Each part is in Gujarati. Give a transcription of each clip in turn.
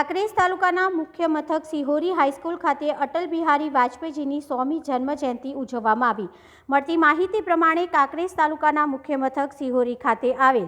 કાંકરેજ તાલુકાના મુખ્ય મથક સિહોરી હાઈસ્કૂલ ખાતે અટલ બિહારી વાજપેયીજીની સોમી જન્મજયંતિ ઉજવવામાં આવી. મળતી માહિતી પ્રમાણે કાંકરેજ તાલુકાના મુખ્ય મથક સિહોરી ખાતે આવેલ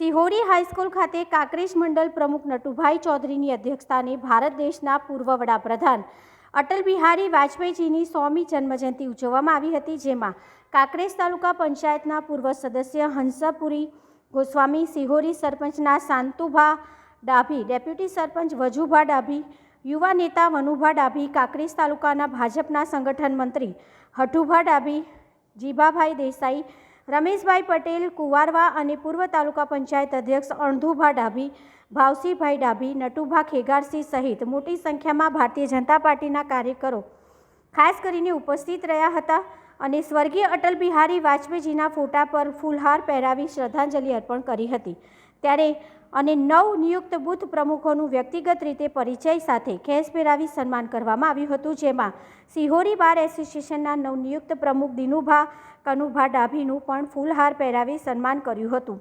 સિહોરી હાઈસ્કૂલ ખાતે કાંકરેજ મંડળ પ્રમુખ નટુભાઈ ચૌધરીની અધ્યક્ષતાને ભારત દેશના પૂર્વ વડાપ્રધાન અટલ બિહારી વાજપેયીજીની સોમી જન્મજયંતિ ઉજવવામાં આવી હતી, જેમાં કાંકરેજ તાલુકા પંચાયતના પૂર્વ સદસ્ય હંસાપુરી ગોસ્વામી, સિહોરી સરપંચના શાંતુભા ડાભી, ડેપ્યુટી સરપંચ વજુભા ડાભી, યુવા નેતા વનુભા ડાભી, કાંકરેજ તાલુકાના ભાજપના સંગઠન મંત્રી હઠુભા ડાભી, જીભાભાઈ દેસાઈ, રમેશભાઈ પટેલ, કુવારવા અને પૂર્વ તાલુકા પંચાયત અધ્યક્ષ અણધુભા ડાભી, ભાવસીભાઈ ડાભી, નટુભા ખેગારસિંહ સહિત મોટી સંખ્યામાં ભારતીય જનતા પાર્ટીના કાર્યકરો ખાસ કરીને ઉપસ્થિત રહ્યા હતા. અને સ્વર્ગીય અટલ બિહારી વાજપેયીજીના ફોટા પર ફૂલહાર પહેરાવી શ્રદ્ધાંજલિ અર્પણ કરી હતી. ત્યારે અને નવ નિયુક્ત બુથ પ્રમુખોનું વ્યક્તિગત રીતે પરિચય સાથે ખેસ પહેરાવી સન્માન કરવામાં આવ્યું હતું, જેમાં સિહોરી બાર એસોસિએશનના નવનિયુક્ત પ્રમુખ દિનુભા કનુભા ડાભીનું પણ ફૂલહાર પહેરાવી સન્માન કર્યું હતું.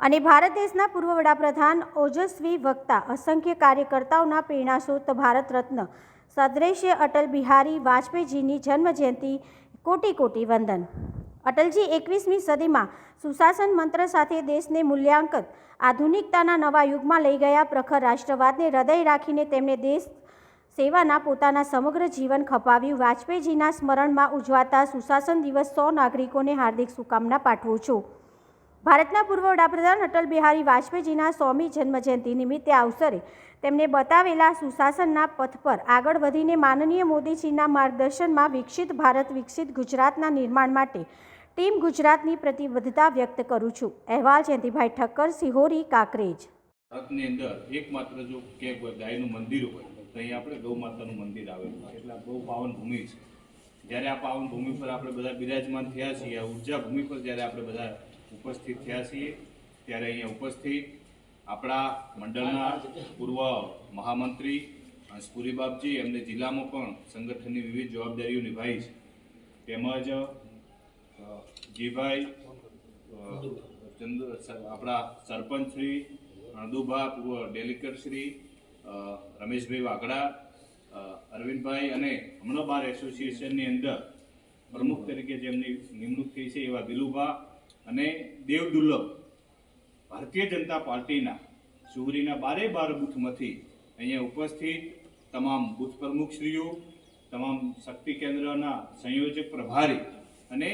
અને ભારત દેશના પૂર્વ વડાપ્રધાન ઓજસ્વી વક્તા અસંખ્ય કાર્યકર્તાઓના પ્રેરણાસ્ત્રોત ભારત રત્ન. સદ્રેશ્ય અટલ બિહારી વાજપેયીજીની જન્મજયંતિ કોટી કોટી વંદન. અટલજી, એકવીસમી સદીમાં સુશાસન મંત્ર સાથે દેશને મૂલ્યાંકન, આધુનિકતાના નવા યુગમાં લઈ ગયા પ્રખર રાષ્ટ્રવાદને હૃદય રાખીને તેમણે દેશ સેવાના પોતાના સમગ્ર જીવન ખપાવ્યું. વાજપેયીજીના સ્મરણમાં ઉજવાતા સુશાસન દિવસ સો નાગરિકોને હાર્દિક શુભકામના પાઠવું છું. ભારતના પૂર્વ વડાપ્રધાન અટલ બિહારી વાજપેયીજીના સોમી જન્મજયંતિ નિમિત્તે અવસરે તેમને બતાવેલા સુશાસનના પથ પર આગળ વધીને માનનીય મોદીજીના માર્ગદર્શનમાં વિકસિત ભારત, વિકસિત ગુજરાતના નિર્માણ માટે ટીમ ગુજરાતની પ્રતિબદ્ધતા વ્યક્ત કરું છું. અહેવાલ જયંતિભાઈ ઠક્કર, સિહોરી, કાંકરેજ. ભારતની અંદર એકમાત્ર જો કે ગાયનું મંદિર હોય, તો અહીં આપણે ગૌ માતાનું મંદિર આવેલું છે. એટલે બહુ પાવન ભૂમિ છે. જ્યારે આ પાવન ભૂમિ પર આપણે બધા બિરાજમાન થયા છીએ ઊર્જા ભૂમિ પર જ્યારે આપણે બધા ઉપસ્થિત થયા છીએ. ત્યારે અહીંયા ઉપસ્થિત આપણા મંડળના પૂર્વ મહામંત્રી હંસપુરી બાપજી, એમને જિલ્લામાં પણ સંગઠનની વિવિધ જવાબદારીઓ નિભાવી છે. તેમજ જીભાઈ આપણા સરપંચ શ્રી, અણદુભા, પૂર્વ ડેલિકેટ શ્રી રમેશભાઈ વાઘડા અરવિંદભાઈ અને હમણાં બાર એસોસિએશનની અંદર પ્રમુખ તરીકે જેમની નિમણૂક થઈ છે એવા દિલુભા અને દેવ દુર્લભ ભારતીય જનતા પાર્ટીના સુગરીના બારે બાર બૂથમાંથી અહીંયા ઉપસ્થિત તમામ બૂથ પ્રમુખશ્રીઓ, તમામ શક્તિ કેન્દ્રના સંયોજક પ્રભારી અને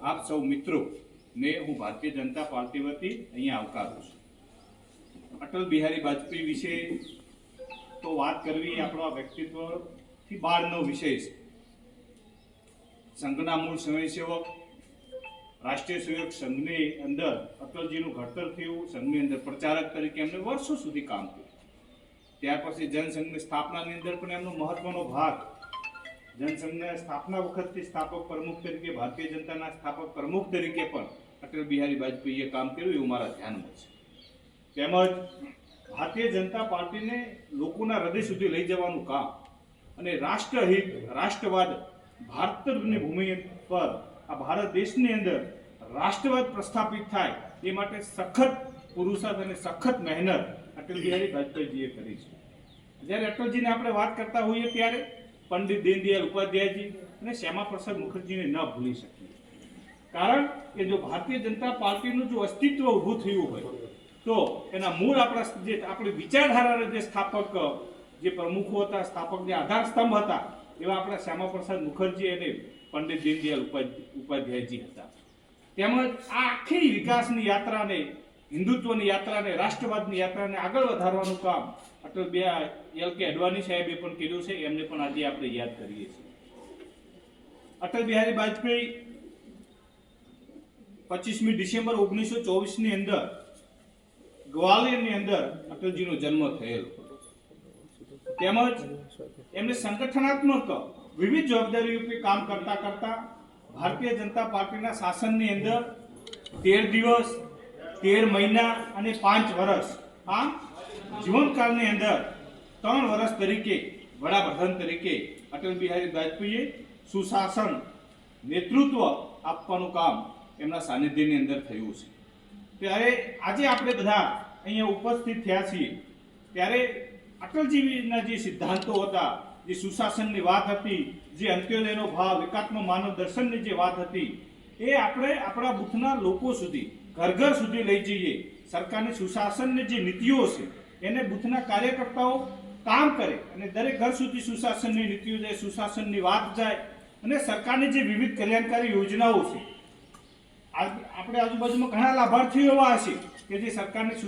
આપ સૌ મિત્રોને હું ભારતીય જનતા પાર્ટી વતી અહીંયા આવકારું છું. અટલ બિહારી વાજપેયી વિશે તો વાત કરવી આપણા વ્યક્તિત્વથી બહારનો વિષય છે. સંઘના મૂળ સ્વયંસેવક રાષ્ટ્રીય સેવક સંઘની અંદર અટલજીનું ઘડતર થયું, સંઘની અંદર પ્રચારક તરીકે એમને વર્ષો સુધી કામ કર્યું. ત્યાર પછી જનસંઘની સ્થાપનાની અંદર પણ એમનો મહત્વનો ભાગ જનસંઘના સ્થાપના વખતથી સ્થાપક પ્રમુખ તરીકે, ભારતીય જનતાના સ્થાપક પ્રમુખ તરીકે પણ અટલ બિહારી વાજપેયીએ કામ કર્યું એવું મારા ધ્યાનમાં છે. તેમજ ભારતીય જનતા પાર્ટીને લોકોના હૃદય સુધી લઈ જવાનું કામ અને રાષ્ટ્રહિત, રાષ્ટ્રવાદ ભારતની ભૂમિ પર આ ભારત દેશની અંદર રાષ્ટ્રવાદ પ્રસ્થાપિત થાય એ માટે સખત પુરુષાર્થ અને સખત મહેનત અટલ બિહારી વાજપેયીજીએ કરી છે. જ્યારે અટલજીને આપણે વાત કરતા હોઈએ ત્યારે પંડિત દીનદયાળ ઉપાધ્યાયજી અને શ્યામા પ્રસાદ મુખર્જીને ન ભૂલી શકીએ. કારણ કે જો ભારતીય જનતા પાર્ટીનું જો અસ્તિત્વ ઊભું થયું હોય, તો એના મૂળ આપણા જે આપણી વિચારધારાના જે સ્થાપક, જે પ્રમુખો હતા સ્થાપક જે આધાર સ્તંભ હતા, એવા આપણા શ્યામા પ્રસાદ મુખર્જી અને પંડિત દીનદયાલ ઉપાધ્ય- ઉપાધ્યાયજી હતા. તેમજ આ આખી વિકાસની યાત્રાને, હિન્દુત્વની યાત્રાને, રાષ્ટ્રવાદની યાત્રાને આગળ વધારવાનું કામ અટલ બિહાર એલ કે અડવાણી સાહેબે પણ કર્યું છે, એમને પણ આજે આપણે યાદ કરીએ છીએ. અટલ બિહારી વાજપેયી પચીસમી ડિસેમ્બર ઓગણીસો ચોવીસની અંદર ગ્વાલિયરની અંદર અટલજીનો જન્મ થયેલો તેમજ એમને સંગઠનાત્મક વિવિધ જવાબદારીઓ ઉપર કામ કરતા કરતા ભારતીય જનતા પાર્ટીના શાસનની અંદર તેર દિવસ, તેર મહિના અને પાંચ વર્ષ આ જીવનકાળની અંદર ત્રણ વર્ષ તરીકે વડાપ્રધાન તરીકે અટલ બિહારી વાજપેયીએ સુશાસન નેતૃત્વ આપવાનું કામ એમના સાનિધ્યની અંદર થયું છે. ત્યારે આજે આપણે બધા અહીંયા ઉપસ્થિત થયા છીએ. ત્યારે અટલજીના જે સિદ્ધાંતો હતા જે સુશાસનની વાત હતી, જે અંત્યોદયનો ભાવ, એકાત્મ માનવ દર્શનની જે વાત હતી, એ આપણે આપણા બુથના લોકો સુધી, ઘર ઘર સુધી લઈ જઈએ. સરકારની સુશાસનની જે નીતિઓ છે, એને બુથના કાર્યકર્તાઓ કામ કરે અને દરેક ઘર સુધી સુશાસનની નીતિઓ જાય, સુશાસનની વાત જાય અને સરકારની જે વિવિધ કલ્યાણકારી યોજનાઓ છે. આપણે આજુબાજુમાં ઘણા લાભાર્થીઓ એવા હશે કે જે સરકારની